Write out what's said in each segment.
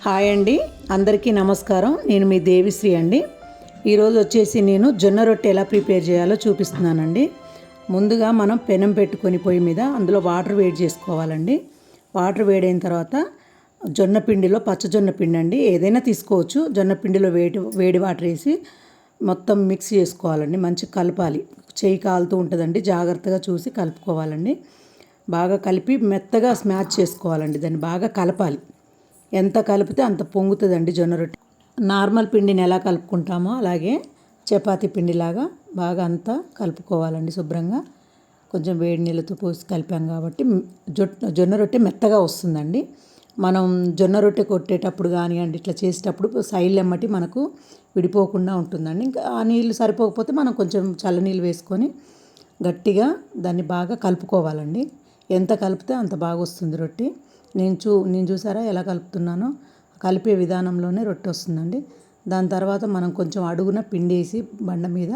Hi అండి. అందరికీ నమస్కారం. నేను మీ దేవిశ్రీ అండి. ఈరోజు వచ్చేసి నేను జొన్న రొట్టె ఎలా ప్రిపేర్ చేయాలో చూపిస్తున్నానండి. ముందుగా మనం పెనం పెట్టుకొని పొయ్యి మీద అందులో వాటర్ వేడి చేసుకోవాలండి. వాటర్ వేడైన తర్వాత జొన్న పిండిలో పచ్చజొన్న పిండి అండి. ఏదైనా తీసుకోవచ్చు. జొన్న పిండిలో వేడి వేడి వాటర్ వేసి మొత్తం మిక్స్ చేసుకోవాలండి. మంచి కలపాలి. చేయి కాలుతూ ఉంటుందండి. జాగ్రత్తగా చూసి కలుపుకోవాలండి. బాగా కలిపి మెత్తగా స్మాచ్ చేసుకోవాలండి. దాన్ని బాగా కలపాలి. ఎంత కలిపితే అంత పొంగుతుందండి జొన్న రొట్టె. నార్మల్ పిండిని ఎలా కలుపుకుంటామో అలాగే చపాతీ పిండిలాగా బాగా అంతా కలుపుకోవాలండి శుభ్రంగా. కొంచెం వేడి నీళ్ళతో పోసి కలిపాం కాబట్టి జొన్న రొట్టె మెత్తగా వస్తుందండి. మనం జొన్న రొట్టె కొట్టేటప్పుడు కానివ్వండి ఇట్లా చేసేటప్పుడు సైడ్ ఎమ్మటి మనకు విడిపోకుండా ఉంటుందండి. ఇంకా ఆ నీళ్ళు సరిపోకపోతే మనం కొంచెం చల్లనీళ్ళు వేసుకొని గట్టిగా దాన్ని బాగా కలుపుకోవాలండి. ఎంత కలిపితే అంత బాగా వస్తుంది రొట్టె. నేను చూ నేను చూసారా ఎలా కలుపుతున్నానో? కలిపే విధానంలోనే రొట్టె వస్తుందండి. దాని తర్వాత మనం కొంచెం అడుగున పిండి వేసి బండ మీద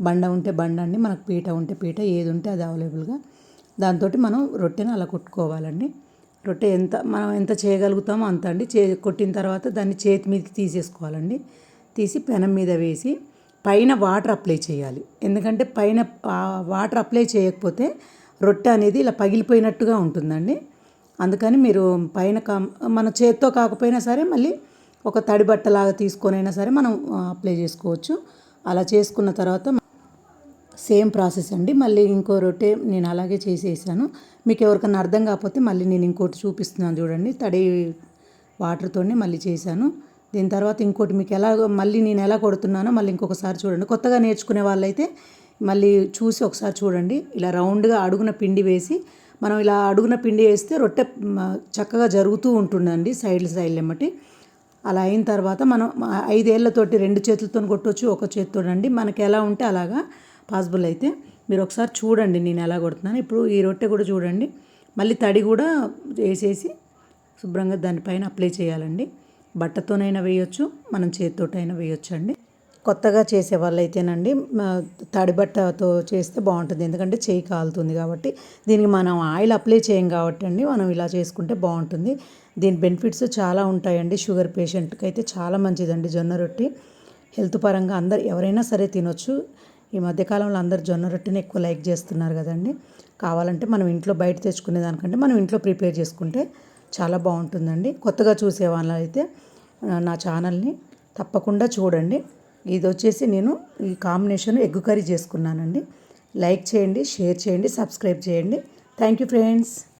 బండ ఉంటే బండ అండి మనకు పీట ఉంటే పీట ఏది ఉంటే అది అవైలబుల్గా దాంతో మనం రొట్టెని అలా కొట్టుకోవాలండి. రొట్టె ఎంత మనం ఎంత చేయగలుగుతామో అంత అండి. చే కొట్టిన తర్వాత దాన్ని చేతి మీదకి తీసేసుకోవాలండి. తీసి పెనం మీద వేసి పైన వాటర్ అప్లై చేయాలి. ఎందుకంటే పైన వాటర్ అప్లై చేయకపోతే రొట్టె అనేది ఇలా పగిలిపోయినట్టుగా ఉంటుందండి. అందుకని మీరు పైన కా మన చేత్తో కాకపోయినా సరే మళ్ళీ ఒక తడి బట్టలాగా తీసుకొనైనా సరే మనం అప్లై చేసుకోవచ్చు. అలా చేసుకున్న తర్వాత సేమ్ ప్రాసెస్ అండి. మళ్ళీ ఇంకో రొట్టె నేను అలాగే చేసేసాను. మీకు ఎవరికైనా అర్థం కాకపోతే మళ్ళీ నేను ఇంకోటి చూపిస్తున్నాను చూడండి. తడి వాటర్తోనే మళ్ళీ చేశాను. దీని తర్వాత ఇంకోటి మీకు ఎలా మళ్ళీ నేను ఎలా కొడుతున్నానో మళ్ళీ ఇంకొకసారి చూడండి. కొత్తగా నేర్చుకునే వాళ్ళైతే మళ్ళీ చూసి ఒకసారి చూడండి. ఇలా రౌండ్గా అడుగున పిండి వేసి మనం ఇలా అడుగున పిండి వేస్తే రొట్టె చక్కగా జరుగుతూ ఉంటుందండి సైడ్ సైడ్ ఎమ్మటి అలా అయిన తర్వాత మనం ఐదేళ్ళతోటి రెండు చేతులతో కొట్టొచ్చు ఒక చేతితో అండి. మనకి ఎలా ఉంటే అలాగా పాసిబుల్ అయితే మీరు ఒకసారి చూడండి నేను ఎలా కొడుతున్నాను. ఇప్పుడు ఈ రొట్టె కూడా చూడండి. మళ్ళీ తడి కూడా వేసేసి శుభ్రంగా దానిపైన అప్లై చేయాలండి. బట్టతోనైనా వేయొచ్చు మనం చేతితోటైనా వేయొచ్చు అండి కొత్తగా చేసే వాళ్ళైతేనండి తడిబట్టతో బట్టతో చేస్తే బాగుంటుంది. ఎందుకంటే చేయి కాలుతుంది కాబట్టి. దీనికి మనం ఆయిల్ అప్లై చేయం కాబట్టి అండి మనం ఇలా చేసుకుంటే బాగుంటుంది. దీని బెనిఫిట్స్ చాలా ఉంటాయండి. షుగర్ పేషెంట్కి అయితే చాలా మంచిదండి జొన్న రొట్టి. హెల్త్ పరంగా అందరు ఎవరైనా సరే తినొచ్చు. ఈ మధ్యకాలంలో అందరు జొన్న రొట్టెని ఎక్కువ లైక్ చేస్తున్నారు కదండి. కావాలంటే మనం ఇంట్లో బయట తెచ్చుకునే దానికంటే మనం ఇంట్లో ప్రిపేర్ చేసుకుంటే చాలా బాగుంటుందండి. కొత్తగా చూసే వాళ్ళైతే నా ఛానల్ని తప్పకుండా చూడండి. ఇది వచ్చేసి నేను ఈ కాంబినేషన్ ఎగ్ కర్రీ చేసుకున్నానండి. లైక్ చేయండి షేర్ చేయండి సబ్స్క్రైబ్ చేయండి. Thank you friends.